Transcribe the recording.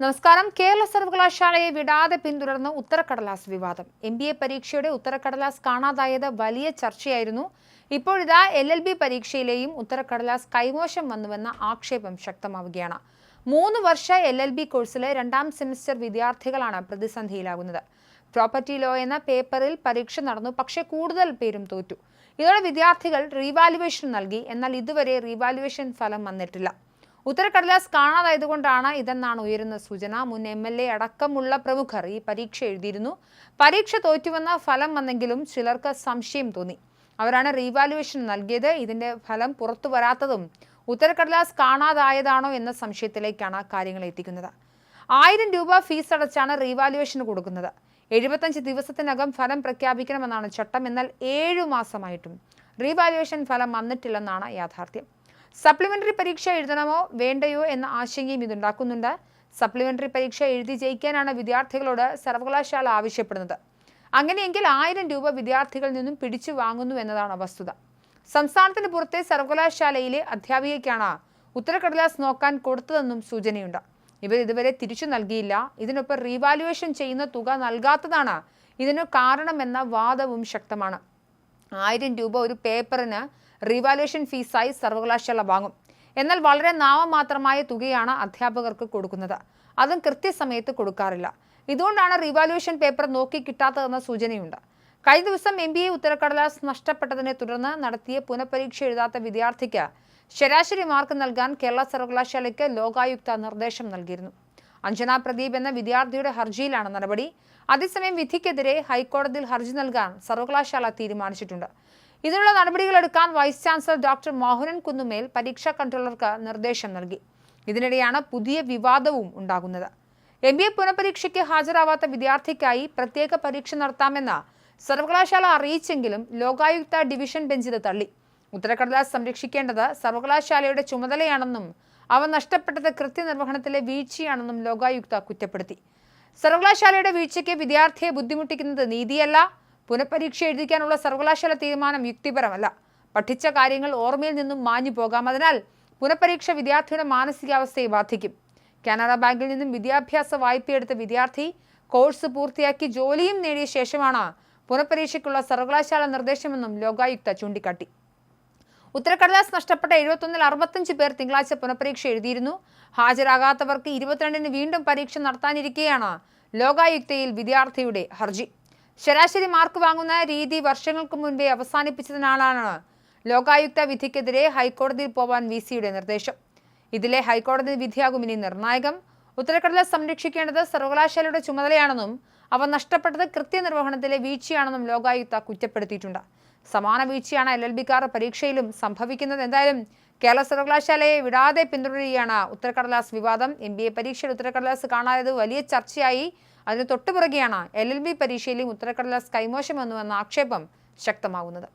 നമസ്കാരം. കേരള സർവകലാശാലയെ വിടാതെ പിന്തുടർന്ന് ഉത്തരക്കടലാസ് വിവാദം. എം ബി എ പരീക്ഷയുടെ ഉത്തരക്കടലാസ് കാണാതായത് വലിയ ചർച്ചയായിരുന്നു. ഇപ്പോഴിതാ എൽ എൽ ബി പരീക്ഷയിലെയും ഉത്തരക്കടലാസ് കൈമോശം വന്നുവെന്ന ആക്ഷേപം ശക്തമാവുകയാണ്. മൂന്ന് വർഷ എൽ എൽ ബി കോഴ്സിലെ രണ്ടാം സെമിസ്റ്റർ വിദ്യാർത്ഥികളാണ് പ്രതിസന്ധിയിലാകുന്നത്. പ്രോപ്പർട്ടി ലോ എന്ന പേപ്പറിൽ പരീക്ഷ നടന്നു പക്ഷേ കൂടുതൽ പേരും തോറ്റു. ഇതോടെ വിദ്യാർത്ഥികൾ റീവാലുവേഷൻ നൽകി എന്നാൽ ഇതുവരെ റീവാലുവേഷൻ ഫലം വന്നിട്ടില്ല. ഉത്തരക്കടലാസ് കാണാതായതുകൊണ്ടാണ് ഇതെന്നാണ് ഉയരുന്ന സൂചന. മുൻ എം എൽ എ അടക്കമുള്ള പ്രമുഖർ ഈ പരീക്ഷ എഴുതിയിരുന്നു. പരീക്ഷ തോറ്റുവെന്ന ഫലം വന്നെങ്കിലും ചിലർക്ക് സംശയം തോന്നി. അവരാണ് റീവാലുവേഷൻ നൽകിയത്. ഇതിന്റെ ഫലം പുറത്തു വരാത്തതും ഉത്തരക്കടലാസ് കാണാതായതാണോ എന്ന സംശയത്തിലേക്കാണ് കാര്യങ്ങൾ എത്തിക്കുന്നത്. ആയിരം രൂപ ഫീസ് അടച്ചാണ് റീവാലുവേഷന് കൊടുക്കുന്നത്. എഴുപത്തഞ്ച് ദിവസത്തിനകം ഫലം പ്രഖ്യാപിക്കണമെന്നാണ് ചട്ടം. എന്നാൽ ഏഴു മാസമായിട്ടും റീവാലുവേഷൻ ഫലം വന്നിട്ടില്ലെന്നാണ് യാഥാർത്ഥ്യം. സപ്ലിമെന്ററി പരീക്ഷ എഴുതണമോ വേണ്ടയോ എന്ന ആശങ്കയും ഇതുണ്ടാക്കുന്നുണ്ട്. സപ്ലിമെന്ററി പരീക്ഷ എഴുതി ജയിക്കാനാണ് വിദ്യാർത്ഥികളോട് സർവകലാശാല ആവശ്യപ്പെടുന്നത്. അങ്ങനെയെങ്കിൽ ആയിരം രൂപ വിദ്യാർത്ഥികളിൽ നിന്നും പിടിച്ചു വാങ്ങുന്നു എന്നതാണ് വസ്തുത. സംസ്ഥാനത്തിന് പുറത്തെ സർവകലാശാലയിലെ അധ്യാപികയ്ക്കാണ് ഉത്തരക്കടലാസ് നോക്കാൻ കൊടുത്തതെന്നും സൂചനയുണ്ട്. ഇവർ ഇതുവരെ തിരിച്ചു നൽകിയില്ല. ഇതിനൊപ്പം റീവാലുവേഷൻ ചെയ്യുന്ന തുക നൽകാത്തതാണ് ഇതിനു കാരണമെന്ന വാദവും ശക്തമാണ്. ആയിരം രൂപ ഒരു പേപ്പറിന് റീവാലുവേഷൻ ഫീസായി സർവകലാശാല വാങ്ങും. എന്നാൽ വളരെ നാമമാത്രമായ തുകയാണ് അധ്യാപകർക്ക് കൊടുക്കുന്നത്. അതും കൃത്യസമയത്ത് കൊടുക്കാറില്ല. ഇതുകൊണ്ടാണ് റീവാലുവേഷൻ പേപ്പർ നോക്കി കിട്ടാത്തതെന്ന സൂചനയുണ്ട്. കഴിഞ്ഞ ദിവസം എം ബി എ ഉത്തരക്കടലാസ് നഷ്ടപ്പെട്ടതിനെ തുടർന്ന് നടത്തിയ പുനഃപരീക്ഷ എഴുതാത്ത വിദ്യാർത്ഥിക്ക് ശരാശരി മാർക്ക് നൽകാൻ കേരള സർവകലാശാലയ്ക്ക് ലോകായുക്ത നിർദ്ദേശം നൽകിയിരുന്നു. അഞ്ജന പ്രദീപ് എന്ന വിദ്യാർത്ഥിയുടെ ഹർജിയിലാണ് നടപടി. അതേസമയം വിധിക്കെതിരെ ഹൈക്കോടതിയിൽ ഹർജി നൽകാൻ സർവകലാശാല തീരുമാനിച്ചിട്ടുണ്ട്. ഇതിനുള്ള നടപടികളെടുക്കാൻ vice chancellor doctor Mohanan Kunnummel പരീക്ഷാ കൺട്രോളർക്ക് നിർദ്ദേശം നൽകി. ഇതിനിടെയാണ് പുതിയ വിവാദവും ഉണ്ടാകുന്നത്. എം ബി എ പുനഃപരീക്ഷയ്ക്ക് ഹാജരാവാത്ത വിദ്യാർത്ഥിക്കായി പ്രത്യേക പരീക്ഷ നടത്താമെന്ന് സർവകലാശാല അറിയിച്ചെങ്കിലും ലോകായുക്ത ഡിവിഷൻ ബെഞ്ച് ഇത് തള്ളി. ഉത്തരക്കടലാസ് സംരക്ഷിക്കേണ്ടത് സർവകലാശാലയുടെ ചുമതലയാണെന്നും അവ നഷ്ടപ്പെട്ടത് കൃത്യനിർവഹണത്തിലെ വീഴ്ചയാണെന്നും ലോകായുക്ത കുറ്റപ്പെടുത്തി. സർവകലാശാലയുടെ വീഴ്ചയ്ക്ക് വിദ്യാർത്ഥിയെ ബുദ്ധിമുട്ടിക്കുന്നത് നീതിയല്ല പുനഃപരീക്ഷ എഴുതിക്കാനുള്ള സർവകലാശാല തീരുമാനം യുക്തിപരമല്ല. പഠിച്ച കാര്യങ്ങൾ ഓർമ്മയിൽ നിന്നും മാഞ്ഞു പോകാം. അതിനാൽ പുനഃപരീക്ഷ വിദ്യാർത്ഥിയുടെ മാനസികാവസ്ഥയെ ബാധിക്കും. കാനറ ബാങ്കിൽ നിന്നും വിദ്യാഭ്യാസ വായ്പയെടുത്ത വിദ്യാർത്ഥി കോഴ്സ് പൂർത്തിയാക്കി ജോലിയും നേടിയ ശേഷമാണ് പുനഃപരീക്ഷയ്ക്കുള്ള സർവകലാശാല നിർദ്ദേശമെന്നും ലോകായുക്ത ചൂണ്ടിക്കാട്ടി. ഉത്തരക്കടലാസ് നഷ്ടപ്പെട്ട എഴുപത്തൊന്നിൽ അറുപത്തഞ്ച് പേർ തിങ്കളാഴ്ച പുനഃപരീക്ഷ എഴുതിയിരുന്നു. ഹാജരാകാത്തവർക്ക് ഇരുപത്തിരണ്ടിന് വീണ്ടും പരീക്ഷ നടത്താനിരിക്കെയാണ് ലോകായുക്തയിൽ വിദ്യാർത്ഥിയുടെ ഹർജി. ശരാശരി മാർക്ക് വാങ്ങുന്ന രീതി വർഷങ്ങൾക്ക് മുൻപേ അവസാനിപ്പിച്ചതിനാലാണ് ലോകായുക്ത വിധിക്കെതിരെ ഹൈക്കോടതിയിൽ പോവാൻ വി സിയുടെ നിർദ്ദേശം. ഇതിലെ ഹൈക്കോടതി വിധിയാകും ഇനി നിർണായകം. ഉത്തരക്കടലാസ് സംരക്ഷിക്കേണ്ടത് സർവകലാശാലയുടെ ചുമതലയാണെന്നും അവ നഷ്ടപ്പെട്ടത് കൃത്യനിർവഹണത്തിലെ വീഴ്ചയാണെന്നും ലോകായുക്ത കുറ്റപ്പെടുത്തിയിട്ടുണ്ട്. സമാന വീഴ്ചയാണ് എൽ എൽ ബിക്കാർ പരീക്ഷയിലും സംഭവിക്കുന്നത്. എന്തായാലും കേരള സർവകലാശാലയെ വിടാതെ പിന്തുടരുകയാണ് ഉത്തരക്കടലാസ് വിവാദം. എം ബി എ പരീക്ഷയിൽ ഉത്തരക്കടലാസ് കാണാതെ വലിയ ചർച്ചയായി. അതിന് തൊട്ടുപിറകെയാണ് എൽ എൽ ബി പരീക്ഷയിലും ഉത്തരക്കടലാസ് കൈമോശം വന്നുവെന്ന ആക്ഷേപം ശക്തമാവുന്നത്.